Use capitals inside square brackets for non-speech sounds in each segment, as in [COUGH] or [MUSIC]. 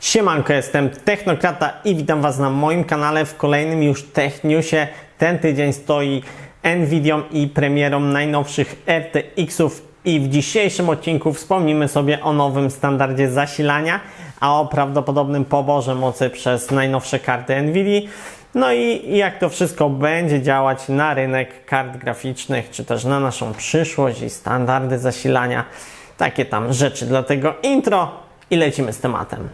Siemanko, jestem Technokrata i witam Was na moim kanale w kolejnym już TechNewsie. Ten tydzień stoi Nvidia i premierą najnowszych RTX-ów i w dzisiejszym odcinku wspomnimy sobie o nowym standardzie zasilania, a o prawdopodobnym poborze mocy przez najnowsze karty Nvidia. No i jak to wszystko będzie działać na rynek kart graficznych, czy też na naszą przyszłość i standardy zasilania. Takie tam rzeczy. Dlatego intro i lecimy z tematem.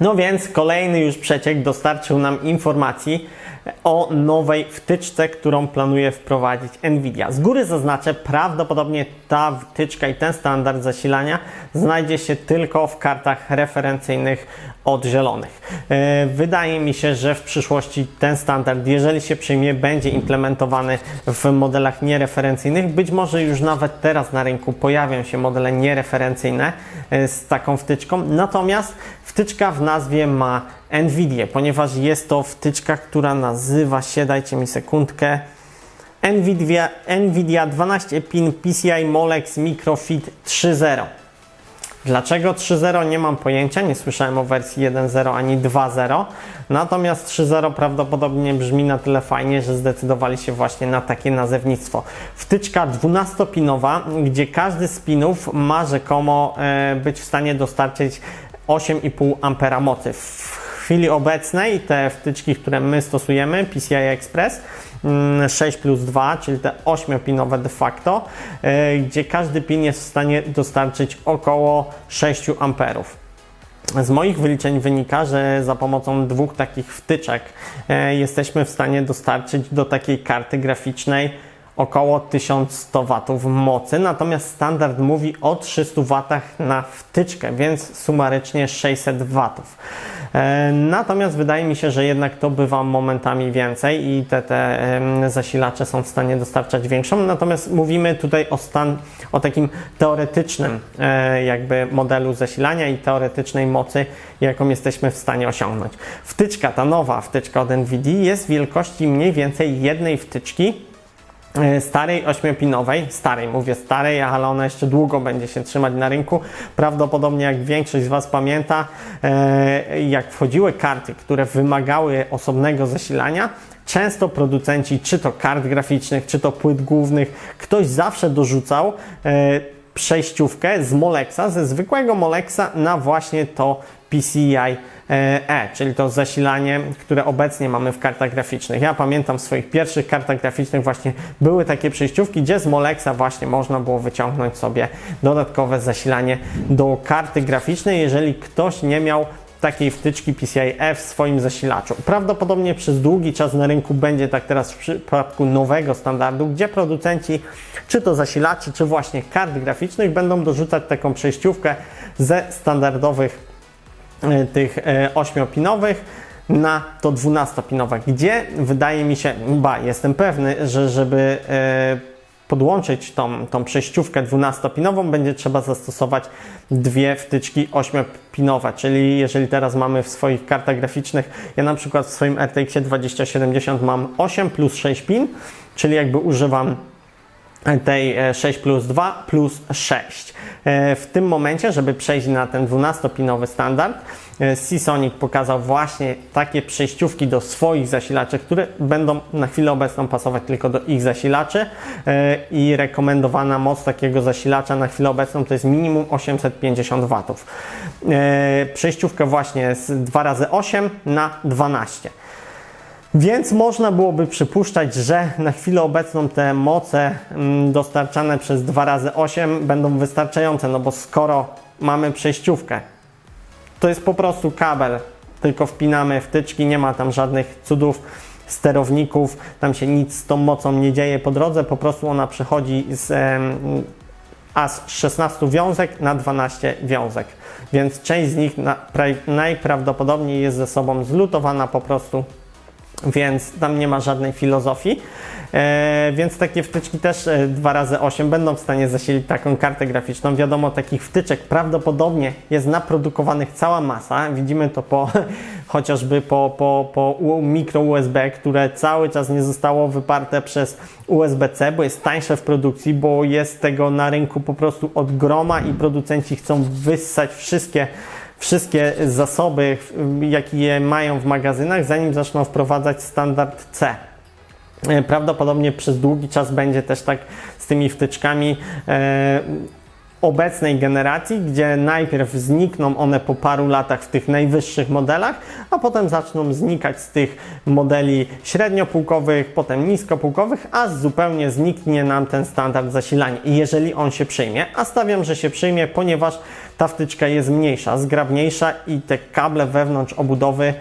No więc kolejny już przeciek dostarczył nam informacji o nowej wtyczce, którą planuje wprowadzić Nvidia. Z góry zaznaczę, prawdopodobnie ta wtyczka i ten standard zasilania znajdzie się tylko w kartach referencyjnych od zielonych. E, Wydaje mi się, że w przyszłości ten standard, jeżeli się przyjmie, będzie implementowany w modelach niereferencyjnych. Być może już nawet teraz na rynku pojawią się modele niereferencyjne e, z taką wtyczką. Natomiast wtyczka w nazwie ma Nvidia, ponieważ jest to wtyczka, która nazywa się, dajcie mi sekundkę, Nvidia, Nvidia 12 pin PCI Molex Microfit 3.0. Dlaczego 3.0 nie mam pojęcia, nie słyszałem o wersji 1.0 ani 2.0, natomiast 3.0 prawdopodobnie brzmi na tyle fajnie, że zdecydowali się właśnie na takie nazewnictwo. Wtyczka 12-pinowa, gdzie każdy z pinów ma rzekomo e, być w stanie dostarczyć 8,5 ampera mocy. Chwili obecnej te wtyczki, które my stosujemy, PCI Express, 6 plus 2, czyli te 8-pinowe de facto, e, gdzie każdy pin jest w stanie dostarczyć około 6 amperów. Z moich wyliczeń wynika, że za pomocą dwóch takich wtyczek e, jesteśmy w stanie dostarczyć do takiej karty graficznej około 1100 W mocy, natomiast standard mówi o 300 W na wtyczkę, więc sumarycznie 600 W. E, Natomiast wydaje mi się, że jednak to bywa momentami więcej i te, te zasilacze są w stanie dostarczać większą. Natomiast mówimy tutaj o, stan, o takim teoretycznym e, jakby modelu zasilania i teoretycznej mocy, jaką jesteśmy w stanie osiągnąć. Wtyczka, ta nowa wtyczka od NVIDIA jest wielkości mniej więcej jednej wtyczki starej ośmiopinowej, starej, mówię starej, ale ona jeszcze długo będzie się trzymać na rynku. Prawdopodobnie jak większość z Was pamięta, e, jak wchodziły karty, które wymagały osobnego zasilania, często producenci, czy to kart graficznych, czy to płyt głównych, ktoś zawsze dorzucał e, przejściówkę z Molexa, ze zwykłego Molexa na właśnie to PCI E, czyli to zasilanie, które obecnie mamy w kartach graficznych. Ja pamiętam w swoich pierwszych kartach graficznych właśnie były takie przejściówki, gdzie z Molexa właśnie można było wyciągnąć sobie dodatkowe zasilanie do karty graficznej, jeżeli ktoś nie miał takiej wtyczki PCI-E w swoim zasilaczu. Prawdopodobnie przez długi czas na rynku będzie tak teraz w przypadku nowego standardu, gdzie producenci czy to zasilaczy, czy właśnie kart graficznych będą dorzucać taką przejściówkę ze standardowych e, tych e, 8-pinowych na to 12-pinowe, gdzie wydaje mi się, ba, jestem pewny, że żeby e, podłączyć tą, tą przejściówkę 12-pinową, będzie trzeba zastosować dwie wtyczki 8-pinowe, czyli jeżeli teraz mamy w swoich kartach graficznych, ja na przykład w swoim RTX 2070 mam 8 plus 6 pin, czyli jakby używam tej e, 6 plus 2 plus 6. E, W tym momencie, żeby przejść na ten 12-pinowy standard, e, Seasonic pokazał właśnie takie przejściówki do swoich zasilaczy, które będą na chwilę obecną pasować tylko do ich zasilaczy e, i rekomendowana moc takiego zasilacza na chwilę obecną to jest minimum 850 W. E, Przejściówkę właśnie z 2 razy 8 na 12. Więc można byłoby przypuszczać, że na chwilę obecną te moce mm, dostarczane przez 2 razy 8 będą wystarczające, no bo skoro mamy przejściówkę, to jest po prostu kabel, tylko wpinamy wtyczki, nie ma tam żadnych cudów, sterowników, tam się nic z tą mocą nie dzieje. Po drodze, po prostu ona przechodzi z em, aż 16 wiązek na 12 wiązek, więc część z nich na, pra, najprawdopodobniej jest ze sobą zlutowana po prostu więc tam nie ma żadnej filozofii. E, więc takie wtyczki też e, 2x8 będą w stanie zasilić taką kartę graficzną. Wiadomo, takich wtyczek prawdopodobnie jest naprodukowanych cała masa. Widzimy to po, [LAUGHS] chociażby po, po, po mikro USB, które cały czas nie zostało wyparte przez USB-C, bo jest tańsze w produkcji, bo jest tego na rynku po prostu od groma i producenci chcą wyssać wszystkie wszystkie zasoby, jakie mają w magazynach, zanim zaczną wprowadzać standard C. E, Prawdopodobnie przez długi czas będzie też tak z tymi wtyczkami e, obecnej generacji, gdzie najpierw znikną one po paru latach w tych najwyższych modelach, a potem zaczną znikać z tych modeli średniopółkowych, potem niskopółkowych, a zupełnie zniknie nam ten standard zasilania. Jeżeli on się przyjmie, a stawiam, że się przyjmie, ponieważ ta wtyczka jest mniejsza, zgrabniejsza i te kable wewnątrz obudowy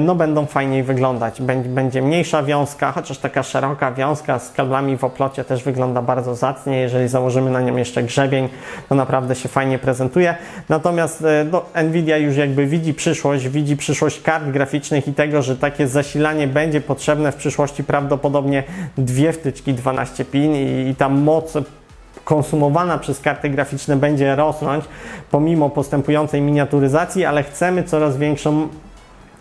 no, będą fajniej wyglądać. Będzie, będzie mniejsza wiązka, chociaż taka szeroka wiązka z kablami w oplocie też wygląda bardzo zacnie. Jeżeli założymy na nią jeszcze grzebień, to naprawdę się fajnie prezentuje. Natomiast e, no, Nvidia już jakby widzi przyszłość, widzi przyszłość kart graficznych i tego, że takie zasilanie będzie potrzebne w przyszłości prawdopodobnie dwie wtyczki 12 pin i, i ta moc konsumowana przez karty graficzne będzie rosnąć pomimo postępującej miniaturyzacji, ale chcemy coraz większą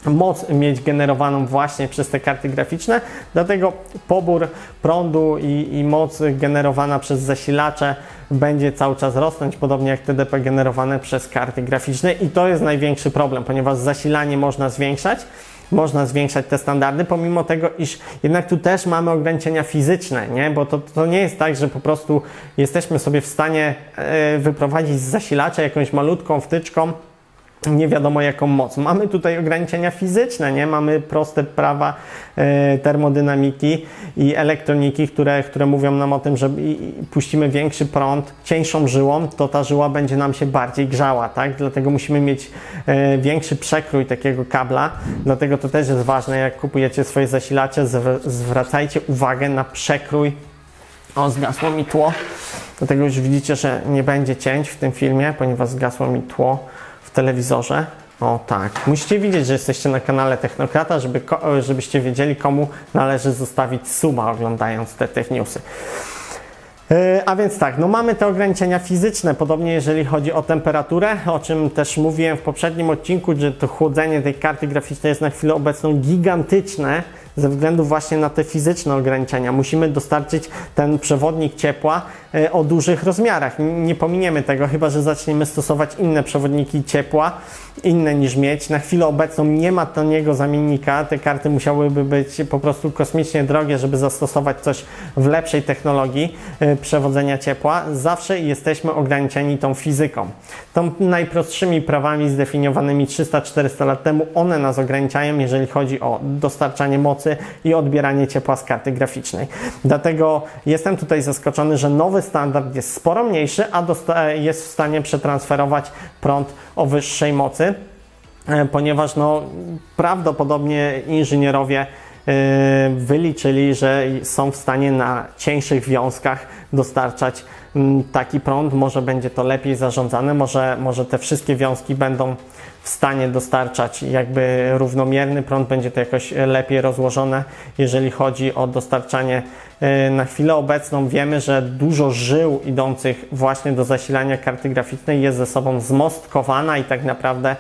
moc mieć generowaną właśnie przez te karty graficzne, dlatego pobór prądu i, i moc generowana przez zasilacze będzie cały czas rosnąć, podobnie jak TDP generowane przez karty graficzne i to jest największy problem, ponieważ zasilanie można zwiększać, można zwiększać te standardy, pomimo tego, iż jednak tu też mamy ograniczenia fizyczne, nie? bo to, to nie jest tak, że po prostu jesteśmy sobie w stanie e, wyprowadzić z zasilacza jakąś malutką wtyczką, nie wiadomo jaką moc. Mamy tutaj ograniczenia fizyczne, nie? Mamy proste prawa e, termodynamiki i elektroniki, które, które mówią nam o tym, że i, i puścimy większy prąd cieńszą żyłą, to ta żyła będzie nam się bardziej grzała, tak? Dlatego musimy mieć e, większy przekrój takiego kabla. Dlatego to też jest ważne, jak kupujecie swoje zasilacze, zwr- zwracajcie uwagę na przekrój o, zgasło mi tło. Dlatego już widzicie, że nie będzie cięć w tym filmie, ponieważ zgasło mi tło telewizorze. O tak. Musicie widzieć, że jesteście na kanale Technokrata, żeby, żebyście wiedzieli, komu należy zostawić suba oglądając te tech newsy. Yy, A więc tak, no mamy te ograniczenia fizyczne, podobnie jeżeli chodzi o temperaturę, o czym też mówiłem w poprzednim odcinku, że to chłodzenie tej karty graficznej jest na chwilę obecną gigantyczne ze względu właśnie na te fizyczne ograniczenia. Musimy dostarczyć ten przewodnik ciepła e, o dużych rozmiarach. Nie pominiemy tego, chyba że zaczniemy stosować inne przewodniki ciepła, inne niż mieć. Na chwilę obecną nie ma taniego zamiennika. Te karty musiałyby być po prostu kosmicznie drogie, żeby zastosować coś w lepszej technologii e, przewodzenia ciepła. Zawsze jesteśmy ograniczeni tą fizyką. Tą najprostszymi prawami zdefiniowanymi 300-400 lat temu, one nas ograniczają, jeżeli chodzi o dostarczanie mocy i odbieranie ciepła z karty graficznej. Dlatego jestem tutaj zaskoczony, że nowy standard jest sporo mniejszy, a jest w stanie przetransferować prąd o wyższej mocy e, ponieważ no, prawdopodobnie inżynierowie wyliczyli, że są w stanie na cieńszych wiązkach dostarczać mm, taki prąd. Może będzie to lepiej zarządzane, może, może te wszystkie wiązki będą w stanie dostarczać jakby równomierny prąd, będzie to jakoś lepiej rozłożone, jeżeli chodzi o dostarczanie. E, Na chwilę obecną wiemy, że dużo żył idących właśnie do zasilania karty graficznej jest ze sobą zmostkowana i tak naprawdę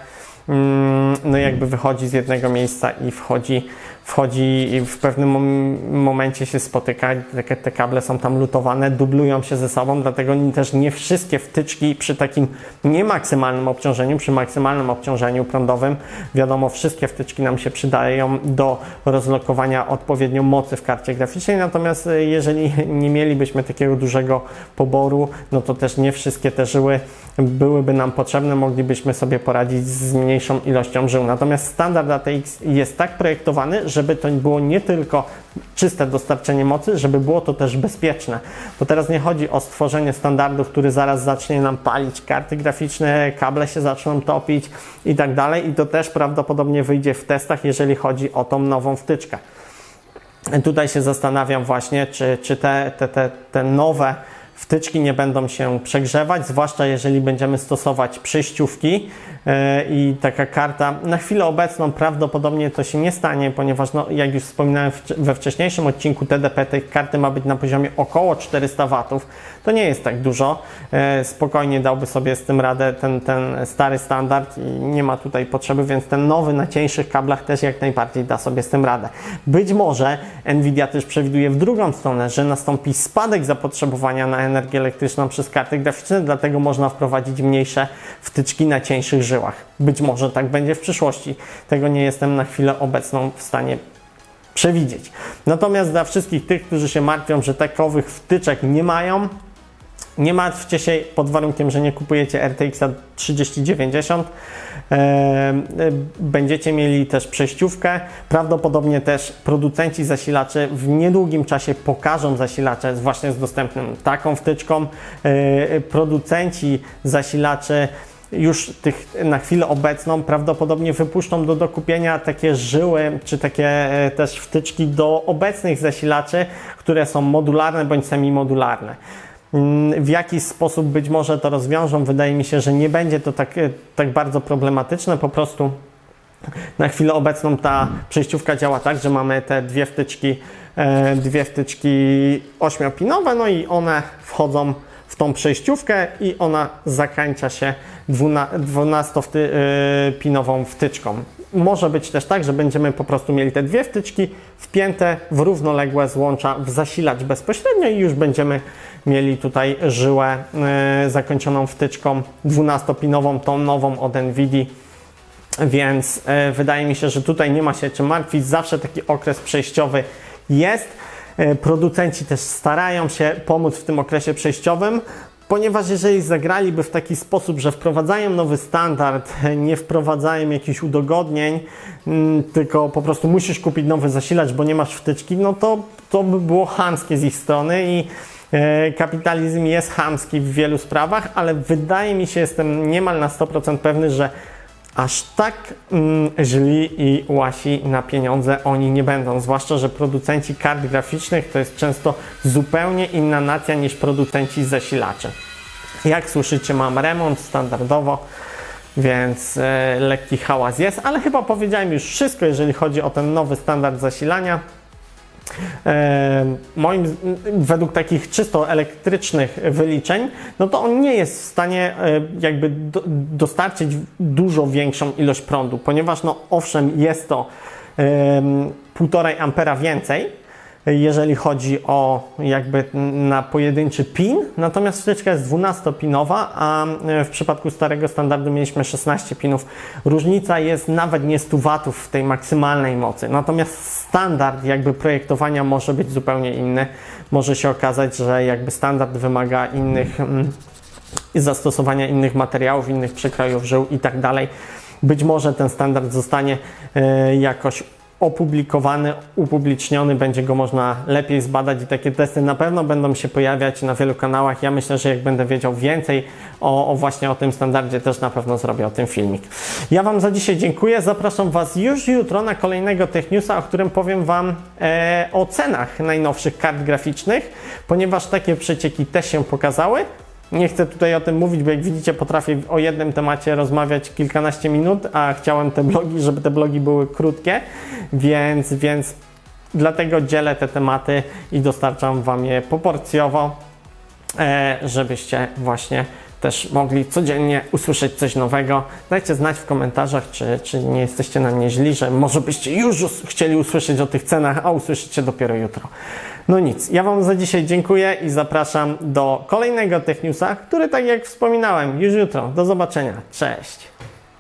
mm, no jakby wychodzi z jednego miejsca i wchodzi, wchodzi i w pewnym mom- momencie się spotyka, te, te kable są tam lutowane, dublują się ze sobą, dlatego nie- też nie wszystkie wtyczki przy takim niemaksymalnym obciążeniu, przy maksymalnym obciążeniu prądowym, wiadomo, wszystkie wtyczki nam się przydają do rozlokowania odpowiednio mocy w karcie graficznej, natomiast e, jeżeli [LAUGHS] nie mielibyśmy takiego dużego poboru, no to też nie wszystkie te żyły byłyby nam potrzebne, moglibyśmy sobie poradzić z mniejszą ilością żył. Natomiast standard ATX jest tak projektowany, żeby to było nie tylko czyste dostarczenie mocy, żeby było to też bezpieczne. Bo teraz nie chodzi o stworzenie standardu, który zaraz zacznie nam palić karty graficzne, kable się zaczną topić i tak dalej. I to też prawdopodobnie wyjdzie w testach, jeżeli chodzi o tą nową wtyczkę. Tutaj się zastanawiam właśnie, czy, czy te, te, te, te nowe wtyczki nie będą się przegrzewać, zwłaszcza jeżeli będziemy stosować przejściówki e, i taka karta. Na chwilę obecną prawdopodobnie to się nie stanie, ponieważ no, jak już wspominałem we wcześniejszym odcinku TDP tej karty ma być na poziomie około 400 W. To nie jest tak dużo. E, Spokojnie dałby sobie z tym radę ten, ten stary standard i nie ma tutaj potrzeby, więc ten nowy na cieńszych kablach też jak najbardziej da sobie z tym radę. Być może Nvidia też przewiduje w drugą stronę, że nastąpi spadek zapotrzebowania na energię elektryczną przez karty graficzne, dlatego można wprowadzić mniejsze wtyczki na cieńszych żyłach. Być może tak będzie w przyszłości. Tego nie jestem na chwilę obecną w stanie przewidzieć. Natomiast dla wszystkich tych, którzy się martwią, że takowych wtyczek nie mają, nie martwcie się pod warunkiem, że nie kupujecie RTX 3090. E, e, Będziecie mieli też przejściówkę. Prawdopodobnie też producenci zasilaczy w niedługim czasie pokażą zasilacze właśnie z dostępnym taką wtyczką. E, Producenci zasilaczy już tych na chwilę obecną prawdopodobnie wypuszczą do dokupienia takie żyły, czy takie e, też wtyczki do obecnych zasilaczy, które są modularne bądź semimodularne. W jaki sposób być może to rozwiążą, wydaje mi się, że nie będzie to tak, e, tak bardzo problematyczne, po prostu na chwilę obecną ta przejściówka działa tak, że mamy te dwie wtyczki, e, dwie wtyczki ośmiopinowe, no i one wchodzą w tą przejściówkę i ona zakańcza się 12-pinową wtyczką. Może być też tak, że będziemy po prostu mieli te dwie wtyczki wpięte w równoległe złącza w zasilacz bezpośrednio i już będziemy mieli tutaj żyłę e, zakończoną wtyczką 12-pinową, tą nową od NVIDII. Więc e, wydaje mi się, że tutaj nie ma się czym martwić. Zawsze taki okres przejściowy jest. E, producenci też starają się pomóc w tym okresie przejściowym, ponieważ jeżeli zagraliby w taki sposób, że wprowadzają nowy standard, [LAUGHS] nie wprowadzają jakichś udogodnień, mm, tylko po prostu musisz kupić nowy zasilacz, bo nie masz wtyczki, no to to by było chamskie z ich strony i kapitalizm jest chamski w wielu sprawach, ale wydaje mi się, jestem niemal na 100% pewny, że aż tak mm, źli i łasi na pieniądze oni nie będą. Zwłaszcza, że producenci kart graficznych to jest często zupełnie inna nacja niż producenci zasilaczy. Jak słyszycie, mam remont standardowo, więc e, lekki hałas jest, ale chyba powiedziałem już wszystko, jeżeli chodzi o ten nowy standard zasilania. E, moim, według takich czysto elektrycznych wyliczeń, no to on nie jest w stanie e, jakby do, dostarczyć dużo większą ilość prądu, ponieważ no owszem jest to em, 1,5 ampera więcej, jeżeli chodzi o jakby na pojedynczy pin, natomiast wtyczka jest 12-pinowa, a w przypadku starego standardu mieliśmy 16 pinów. Różnica jest nawet nie 100 watów w tej maksymalnej mocy, natomiast standard jakby projektowania może być zupełnie inny. Może się okazać, że jakby standard wymaga innych mm, zastosowania innych materiałów, innych przekrojów żył i tak dalej. Być może ten standard zostanie e, jakoś opublikowany, upubliczniony, będzie go można lepiej zbadać i takie testy na pewno będą się pojawiać na wielu kanałach. Ja myślę, że jak będę wiedział więcej o, o właśnie o tym standardzie, też na pewno zrobię o tym filmik. Ja Wam za dzisiaj dziękuję. Zapraszam Was już jutro na kolejnego Tech Newsa, o którym powiem Wam e, o cenach najnowszych kart graficznych, ponieważ takie przecieki też się pokazały. Nie chcę tutaj o tym mówić, bo jak widzicie, potrafię o jednym temacie rozmawiać kilkanaście minut, a chciałem te blogi, żeby te blogi były krótkie, więc, więc dlatego dzielę te tematy i dostarczam Wam je proporcjowo, e, żebyście właśnie też mogli codziennie usłyszeć coś nowego. Dajcie znać w komentarzach, czy, czy nie jesteście na mnie źli, że może byście już chcieli usłyszeć o tych cenach, a usłyszycie dopiero jutro. No nic, ja Wam za dzisiaj dziękuję i zapraszam do kolejnego Tech Newsa, który tak jak wspominałem, już jutro. Do zobaczenia. Cześć!